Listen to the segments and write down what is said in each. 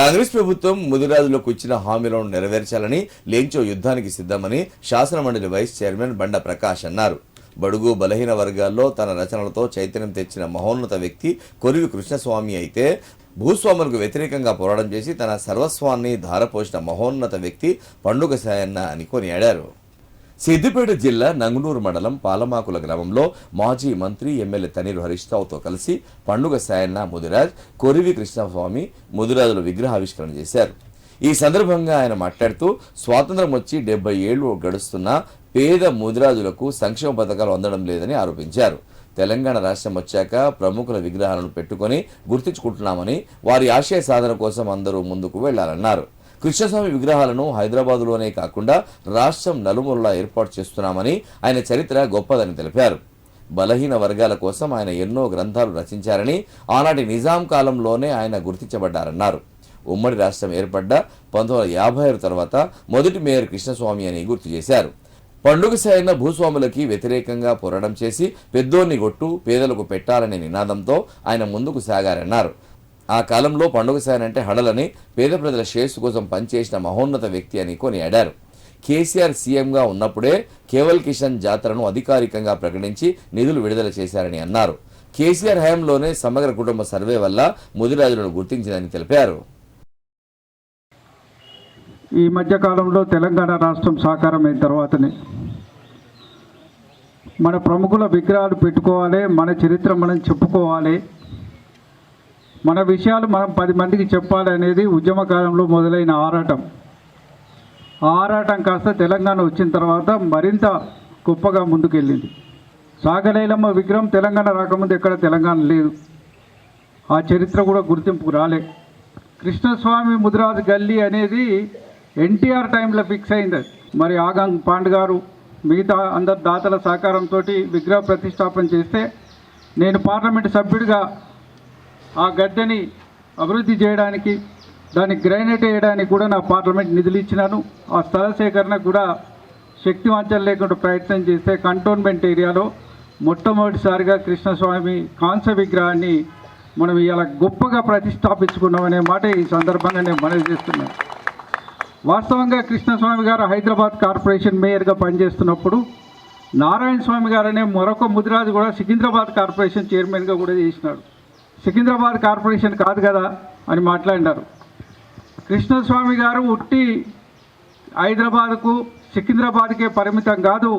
కాంగ్రెస్ ప్రభుత్వం ముదిరాజులకు ఇచ్చిన హామీలను నెరవేర్చాలని లేంచో యుద్ధానికి సిద్ధమని శాసనమండలి వైస్ చైర్మన్ బండ ప్రకాష్ అన్నారు. బడుగు బలహీన వర్గాల్లో తన రచనలతో చైతన్యం తెచ్చిన మహోన్నత వ్యక్తి కొరివి కృష్ణస్వామి అయితే భూస్వాములకు వ్యతిరేకంగా పోరాటం చేసి తన సర్వస్వాన్ని ధారపోసిన మహోన్నత వ్యక్తి పండుగ సాయన్న అని కొనియాడారు. సిద్దిపేట జిల్లా నంగునూరు మండలం పాలమాకుల గ్రామంలో మాజీ మంత్రి ఎమ్మెల్యే తనీరు హరీష్ రావుతో కలిసి పండుగ సాయన్న ముదిరాజ్ కొరివి కృష్ణస్వామి ముదిరాజుల విగ్రహావిష్కరణ చేశారు. ఈ సందర్భంగా ఆయన మాట్లాడుతూ స్వాతంత్రం వచ్చి డెబ్బై ఏళ్ళు గడుస్తున్నా పేద ముదిరాజులకు సంక్షేమ పథకాలు అందడం లేదని ఆరోపించారు. తెలంగాణ రాష్ట్రం వచ్చాక ప్రముఖుల విగ్రహాలను పెట్టుకొని గుర్తించుకుంటున్నామని వారి ఆశయ సాధన కోసం అందరూ ముందుకు వెళ్ళాలన్నారు. కృష్ణస్వామి విగ్రహాలను హైదరాబాదులోనే కాకుండా రాష్ట్రం నలుమూలలా ఏర్పాటు చేస్తున్నామని ఆయన చరిత్ర గొప్పదని తెలిపారు. బలహీన వర్గాల కోసం ఆయన ఎన్నో గ్రంథాలు రచించారని ఆనాటి నిజాం కాలంలోనే ఆయన గుర్తించబడ్డారన్నారు. ఉమ్మడి రాష్ట్రం ఏర్పడ్డ పంతొమ్మిది వందల యాభై ఆరు తర్వాత మొదటి మేయర్ కృష్ణస్వామి అని గుర్తు చేశారు. పండుగ సైన భూస్వాములకి వ్యతిరేకంగా పోరాటం చేసి పెద్దోన్ని కొట్టు పేదలకు పెట్టాలనే నినాదంతో ఆయన ముందుకు సాగారన్నారు. ఆ కాలంలో పండుగ అంటే హడలని పేద ప్రజల శ్రేయస్సు కోసం పనిచేసిన మహోన్నత వ్యక్తి అని కొనియాడారు. కేసీఆర్ సీఎంగా ఉన్నప్పుడే కేవల్ కిషన్ జాతరను అధికారికంగా ప్రకటించి నిధులు విడుదల చేశారని అన్నారు. కేసీఆర్ హయాంలోనే సమగ్ర కుటుంబ సర్వే వల్ల ముదిరాజులను గుర్తించిందని తెలిపారు. ఈ మధ్యకాలంలో తెలంగాణ రాష్ట్రం సాకారమైన తర్వాతనే మన ప్రముఖుల విగ్రహాలు పెట్టుకోవాలి మన చరిత్ర మనం చెప్పుకోవాలి. మన విషయాలు మనం పది మందికి చెప్పాలనేది ఉద్యమకాలంలో ఉద్యమ కాలంలో మొదలైన ఆరాటం. ఆరాటం కాస్త తెలంగాణ వచ్చిన తర్వాత మరింత గొప్పగా ముందుకెళ్ళింది. సాగలేలమ్మ విగ్రహం తెలంగాణ రాకముందు ఎక్కడ తెలంగాణ లేదు. ఆ చరిత్ర కూడా గుర్తింపు రాలే. కృష్ణస్వామి ముదిరాజ్ గల్లీ అనేది ఎన్టీఆర్ టైంలో ఫిక్స్ అయింది. అది. మరి ఆగం పాండ్ గారు మిగతా అందరు దాతల సహకారంతో విగ్రహ ప్రతిష్టాపన చేస్తే నేను పార్లమెంట్ సభ్యుడిగా ఆ గడ్డని అభివృద్ధి చేయడానికి దాన్ని గ్రైనేట్ వేయడానికి కూడా నా పార్లమెంట్ నిధులు ఇచ్చినాను. ఆ స్థల సేకరణ కూడా శక్తి వంచలు లేకుండా ప్రయత్నం చేస్తే కంటోన్మెంట్ ఏరియాలో మొట్టమొదటిసారిగా కృష్ణస్వామి కాంస విగ్రహాన్ని మనం ఇలా గొప్పగా ప్రతిష్టాపించుకున్నామనే మాట ఈ సందర్భంగా నేను మనవి చేస్తున్నాను. వాస్తవంగా కృష్ణస్వామి గారు హైదరాబాద్ కార్పొరేషన్ మేయర్గా పనిచేస్తున్నప్పుడు నారాయణ స్వామి గారు అనే మరొక ముదిరాజు కూడా సికింద్రాబాద్ కార్పొరేషన్ చైర్మన్గా కూడా చేసినాడు. సికింద్రాబాద్ కార్పొరేషన్ కాదు కదా అని మాట్లాడినారు. కృష్ణస్వామి గారు ఉట్టి హైదరాబాద్కు సికింద్రాబాద్కే పరిమితం కాదు.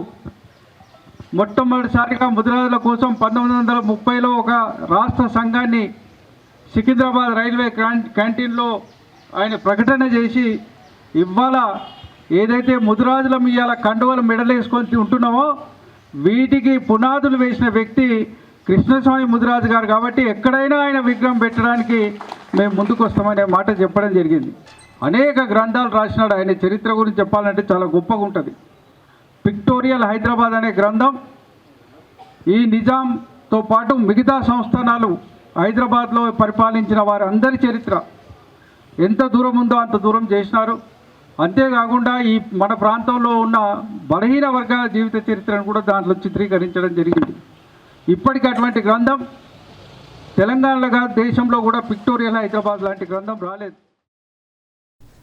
మొట్టమొదటిసారిగా ముద్రాజుల కోసం పంతొమ్మిది వందల ముప్పైలో ఒక రాష్ట్ర సంఘాన్ని సికింద్రాబాద్ రైల్వే క్యాన్ క్యాంటీన్లో ఆయన ప్రకటన చేసి ఇవాళ ఏదైతే ముదిరాజులం ఇవాళ కండువలు మెడలేసుకొని ఉంటున్నామో వీటికి పునాదులు వేసిన వ్యక్తి కృష్ణస్వామి ముదిరాజు గారు కాబట్టి ఎక్కడైనా ఆయన విగ్రహం పెట్టడానికి మేము ముందుకు వస్తామనే మాట చెప్పడం జరిగింది. అనేక గ్రంథాలు రాసినాడు. ఆయన చరిత్ర గురించి చెప్పాలంటే చాలా గొప్పగా ఉంటుంది. పిక్టోరియల్ హైదరాబాద్ అనే గ్రంథం ఈ నిజాంతో పాటు మిగతా సంస్థానాలు హైదరాబాద్లో పరిపాలించిన వారి అందరి చరిత్ర. ఎంత దూరం ఉందో అంత దూరం చేసినారు. అంతేకాకుండా ఈ మన ప్రాంతంలో ఉన్న బలహీన వర్గాల జీవిత చరిత్రను కూడా దాంట్లో చిత్రీకరించడం జరిగింది. ఇప్పటికి అటువంటి గ్రంథం తెలంగాణలో కాదు దేశంలో కూడా పిక్టోరియల్ హైదరాబాద్ లాంటి గ్రంథం రాలేదు.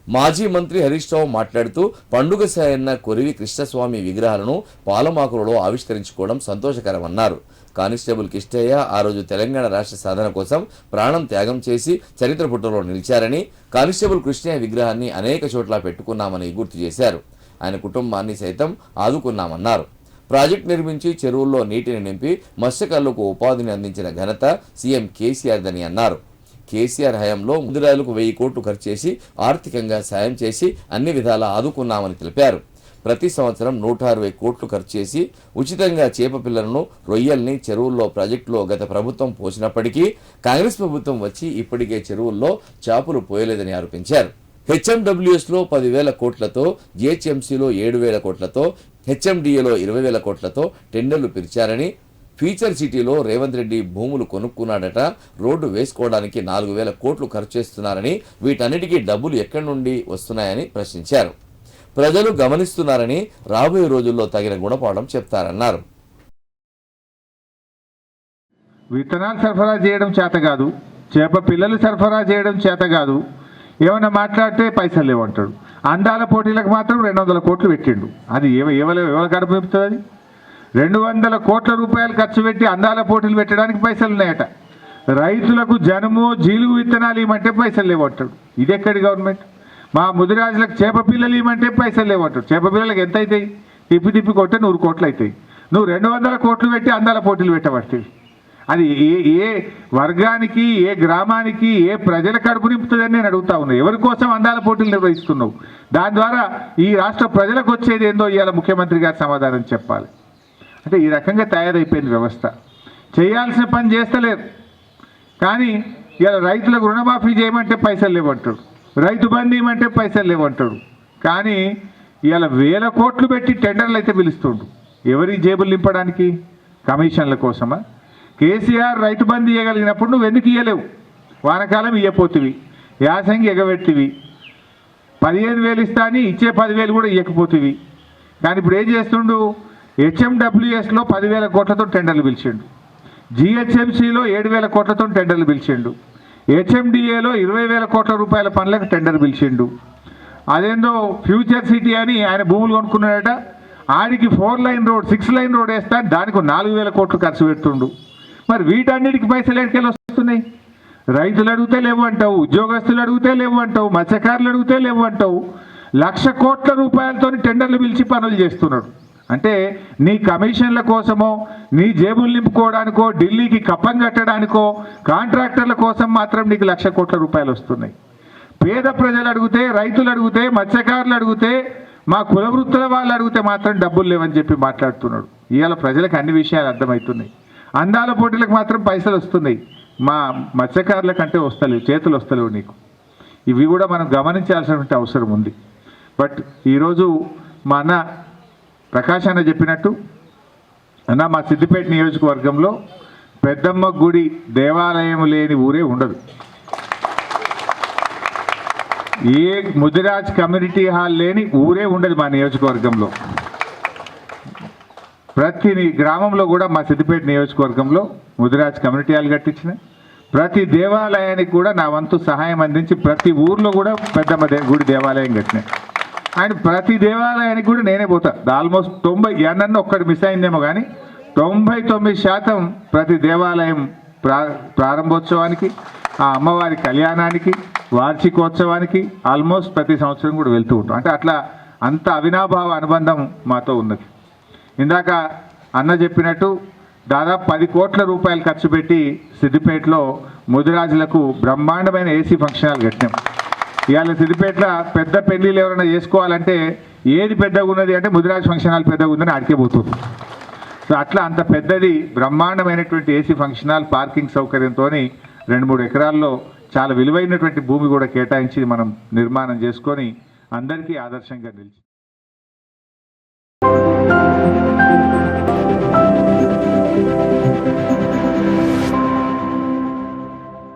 మాజీ మంత్రి హరీష్ రావు మాట్లాడుతూ పండుగ సాయన్న కొరివి కృష్ణస్వామి విగ్రహాలను పాలమాకులలో ఆవిష్కరించుకోవడం సంతోషకరమన్నారు. కానిస్టేబుల్ కిష్టయ్య ఆ రోజు తెలంగాణ రాష్ట్ర సాధన కోసం ప్రాణం త్యాగం చేసి చరిత్ర పుట్టలో నిలిచారని కానిస్టేబుల్ కృష్ణయ్య విగ్రహాన్ని అనేక చోట్ల పెట్టుకున్నామని గుర్తు చేశారు. ఆయన కుటుంబాన్ని సైతం ఆదుకున్నామన్నారు. ప్రాజెక్ట్ నిర్మించి చెరువుల్లో నీటిని నింపి మత్స్యకారులకు ఉపాధిని అందించిన ఘనత సీఎం కేసీఆర్దని అన్నారు. కేసీఆర్ హయాంలో ముదిరాజులకు వెయ్యి కోట్లు ఖర్చు చేసి ఆర్థికంగా సాయం చేసి అన్ని విధాలా ఆదుకున్నామని తెలిపారు. ప్రతి సంవత్సరం నూట అరవై కోట్లు ఖర్చు చేసి ఉచితంగా చేప పిల్లలను రొయ్యల్ని చెరువుల్లో ప్రాజెక్టులో గత ప్రభుత్వం పోసినప్పటికీ కాంగ్రెస్ ప్రభుత్వం వచ్చి ఇప్పటికే చెరువుల్లో చేపలు పోయలేదని ఆరోపించారు. హెచ్ఎండబ్ల్యూఎస్లో పదివేల కోట్లతో జిహెచ్ఎంసీలో ఏడు వేల కోట్లతో హెచ్ఎండిఏలో ఇరవై వేల కోట్లతో టెండర్లు పిలిచారని ఫీచర్ సిటీలో రేవంత్ రెడ్డి భూములు కొనుక్కున్నాడట రోడ్డు వేసుకోవడానికి నాలుగు వేల కోట్లు ఖర్చు చేస్తున్నారని వీటన్నిటికీ డబ్బులు ఎక్కడి నుండి వస్తున్నాయని ప్రశ్నించారు. ప్రజలు గమనిస్తున్నారని రాబోయే రోజుల్లో తగిన గుణపాఠం చెప్తారన్నారు. విత్తనాలు సరఫరా చేయడం చేత కాదు చేప పిల్లలు సరఫరా చేయడం చేత కాదు. ఏమైనా మాట్లాడితే పైసలు లేవంటాడు. అందాల పోటీలకు మాత్రం రెండు వందల కోట్లు పెట్టిండు. అది ఎవ ఎవరు ఎవరు కడుపుతుంది అది? రెండు వందల కోట్ల రూపాయలు ఖర్చు పెట్టి అందాల పోటీలు పెట్టడానికి పైసలు ఉన్నాయట. రైతులకు జనము జీలుగు విత్తనాలు ఇవ్వమంటే పైసలు లేవట్టాడు ఇది ఎక్కడి గవర్నమెంట్? మా ముదిరాజులకు చేప పిల్లలు ఇవ్వమంటే పైసలు లేవట్టాడు చేప పిల్లలకు ఎంత అవుతాయి తిప్పి తిప్పి కొట్టే నూరు కోట్లు అవుతాయి నువ్వు రెండు వందల కోట్లు పెట్టి అందాల పోటీలు పెట్టబడుతుంది అది ఏ ఏ వర్గానికి ఏ గ్రామానికి ఏ ప్రజల కడుపు నింపుతుందని నేను అడుగుతా ఉన్నా. ఎవరి కోసం అందాల పోటీలు నిర్వహిస్తున్నావు? దాని ద్వారా ఈ రాష్ట్ర ప్రజలకు వచ్చేది ఏందో ఇవాళ ముఖ్యమంత్రి గారు సమాధానం చెప్పాలి. అంటే ఈ రకంగా తయారైపోయింది వ్యవస్థ. చేయాల్సిన పని చేస్తలేరు. కానీ ఇలా రైతులకు రుణమాఫీ చేయమంటే పైసలు లేవంటాడు రైతు బంధు ఇవ్వమంటే పైసలు లేవంటాడు కానీ ఇవాళ వేల కోట్లు పెట్టి టెండర్లు అయితే పిలుస్తుండు ఎవరి జేబులు నింపడానికి? కమిషన్ల కోసమా? కేసీఆర్ రైతు బంధు ఇవ్వగలిగినప్పుడు నువ్వు ఎందుకు ఇవ్వలేవు వానకాలం ఇవ్వపోతువి యాసంగి ఎగబెట్టివి పదిహేను వేలు ఇస్తా అని ఇచ్చే పదివేలు కూడా ఇవ్వకపోతుంది కానీ ఇప్పుడు ఏం చేస్తుండు? హెచ్ఎండబ్ల్యూఎస్లో పదివేల కోట్లతో టెండర్లు పిలిచిండు. జిహెచ్ఎంసీలో ఏడు వేల కోట్లతో టెండర్లు పిలిచిండు. హెచ్ఎండిఏలో ఇరవై వేల కోట్ల రూపాయల పనులకు టెండర్ పిలిచిండు. అదేందో ఫ్యూచర్ సిటీ అని ఆయన భూములు కొనుక్కున్నాడట. ఆడికి four line road six line road వేస్తా దానికి నాలుగు వేల కోట్లు ఖర్చు పెడుతుండు. మరి వీటన్నిటికి పైసలు ఎక్కడికెళ్ళి వస్తున్నాయి? రైతులు అడిగితే లేవు అంటావు ఉద్యోగస్తులు అడిగితే లేవు అంటావు మత్స్యకారులు అడిగితే లేవు అంటావు లక్ష కోట్ల రూపాయలతో టెండర్లు పిలిచి పనులు చేస్తున్నాడు. అంటే నీ కమిషన్ల కోసమో నీ జేబులు నింపుకోవడానికో ఢిల్లీకి కప్పం కట్టడానికో కాంట్రాక్టర్ల కోసం మాత్రం నీకు లక్ష కోట్ల రూపాయలు వస్తున్నాయి. పేద ప్రజలు అడిగితే రైతులు అడిగితే మత్స్యకారులు అడిగితే మా కుల వృత్తుల వాళ్ళు అడిగితే మాత్రం డబ్బులు లేవని చెప్పి మాట్లాడుతున్నాడు. ఇవాళ ప్రజలకు అన్ని విషయాలు అర్థమవుతున్నాయి. అందాల పోటీలకు మాత్రం పైసలు వస్తున్నాయి. మా మత్స్యకారుల కంటే వస్తలేవు చేతులు వస్తలేవు నీకు. ఇవి కూడా మనం గమనించాల్సినటువంటి అవసరం ఉంది. బట్ ఈరోజు మా అన్న ప్రకాష్ అన్న చెప్పినట్టు అన్న మా సిద్దిపేట నియోజకవర్గంలో పెద్దమ్మ గుడి దేవాలయం లేని ఊరే ఉండదు. ఏ ముదిరాజ్ కమ్యూనిటీ హాల్ లేని ఊరే ఉండదు మా నియోజకవర్గంలో. ప్రతి గ్రామంలో కూడా మా సిద్దిపేట నియోజకవర్గంలో ముదిరాజ్ కమ్యూనిటీ హాల్ కట్టించిన. ప్రతి దేవాలయానికి కూడా నా వంతు సహాయం అందించి ప్రతి ఊర్లో కూడా పెద్దమ్మ గుడి దేవాలయం కట్టిన. అండ్ ప్రతి దేవాలయానికి కూడా నేనే పోతా. ఆల్మోస్ట్ తొంభై ఎన్నో ఒక్కటి మిస్ అయిందేమో కానీ తొంభై తొమ్మిది శాతం ప్రతి దేవాలయం ప్రా ప్రారంభోత్సవానికి ఆ అమ్మవారి కళ్యాణానికి వార్షికోత్సవానికి ఆల్మోస్ట్ ప్రతి సంవత్సరం కూడా వెళ్తూ ఉంటాం. అంటే అట్లా అంత అవినాభావ అనుబంధం మాతో ఉన్నది. ఇందాక అన్న చెప్పినట్టు దాదాపు పది కోట్ల రూపాయలు ఖర్చు పెట్టి సిద్దిపేటలో ముదిరాజులకు బ్రహ్మాండమైన ఏసీ ఫంక్షన్ హాల్ కట్టినాం. ఇవాళ సిద్దిపేటలో పెద్ద పెళ్ళిలు ఎవరైనా చేసుకోవాలంటే ఏది పెద్దగా ఉన్నది అంటే ముదిరాజ్ ఫంక్షన్ హాల్ పెద్దగా ఉందని అడికే పోతుంది. సో అట్లా అంత పెద్దది బ్రహ్మాండమైనటువంటి ఏసీ ఫంక్షన్ హాల్ పార్కింగ్ సౌకర్యంతో రెండు మూడు ఎకరాల్లో చాలా విలువైనటువంటి భూమి కూడా కేటాయించి మనం నిర్మాణం చేసుకొని అందరికీ ఆదర్శంగా నిలిచి